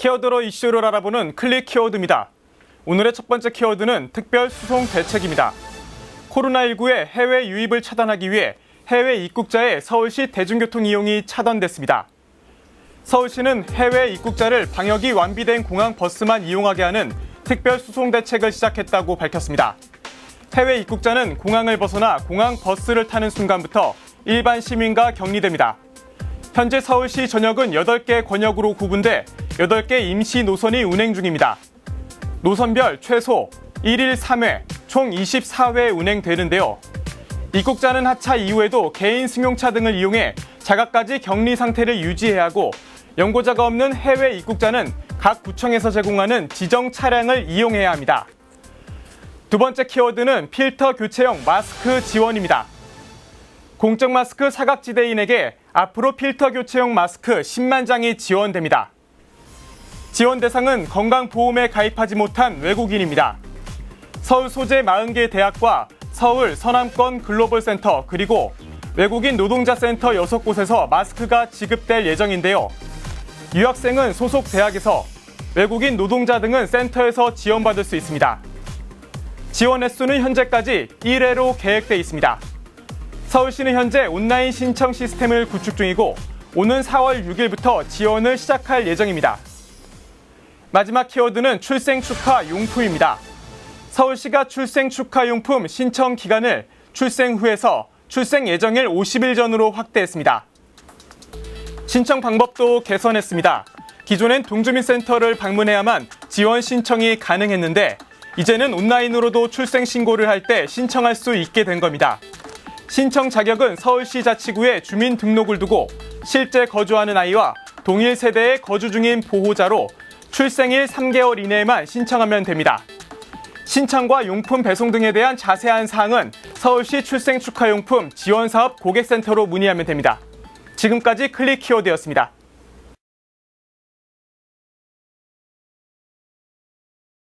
키워드로 이슈를 알아보는 클릭 키워드입니다. 오늘의 첫 번째 키워드는 특별 수송 대책입니다. 코로나19의 해외 유입을 차단하기 위해 해외 입국자의 서울시 대중교통 이용이 차단됐습니다. 서울시는 해외 입국자를 방역이 완비된 공항 버스만 이용하게 하는 특별 수송 대책을 시작했다고 밝혔습니다. 해외 입국자는 공항을 벗어나 공항 버스를 타는 순간부터 일반 시민과 격리됩니다. 현재 서울시 전역은 8개 권역으로 구분돼 8개 임시 노선이 운행 중입니다. 노선별 최소 1일 3회, 총 24회 운행되는데요. 입국자는 하차 이후에도 개인 승용차 등을 이용해 자가까지 격리 상태를 유지해야 하고 연고자가 없는 해외 입국자는 각 구청에서 제공하는 지정 차량을 이용해야 합니다. 두 번째 키워드는 필터 교체용 마스크 지원입니다. 공적 마스크 사각지대인에게 앞으로 필터 교체용 마스크 10만 장이 지원됩니다. 지원 대상은 건강보험에 가입하지 못한 외국인입니다. 서울 소재 40개 대학과 서울 서남권 글로벌 센터 그리고 외국인 노동자 센터 6곳에서 마스크가 지급될 예정인데요. 유학생은 소속 대학에서 외국인 노동자 등은 센터에서 지원받을 수 있습니다. 지원 횟수는 현재까지 1회로 계획돼 있습니다. 서울시는 현재 온라인 신청 시스템을 구축 중이고 오는 4월 6일부터 지원을 시작할 예정입니다. 마지막 키워드는 출생 축하 용품입니다. 서울시가 출생 축하 용품 신청 기간을 출생 후에서 출생 예정일 50일 전으로 확대했습니다. 신청 방법도 개선했습니다. 기존엔 동주민센터를 방문해야만 지원 신청이 가능했는데 이제는 온라인으로도 출생 신고를 할 때 신청할 수 있게 된 겁니다. 신청 자격은 서울시 자치구에 주민 등록을 두고 실제 거주하는 아이와 동일 세대의 거주 중인 보호자로 출생일 3개월 이내에만 신청하면 됩니다. 신청과 용품 배송 등에 대한 자세한 사항은 서울시 출생 축하용품 지원사업 고객센터로 문의하면 됩니다. 지금까지 클릭 키워드였습니다.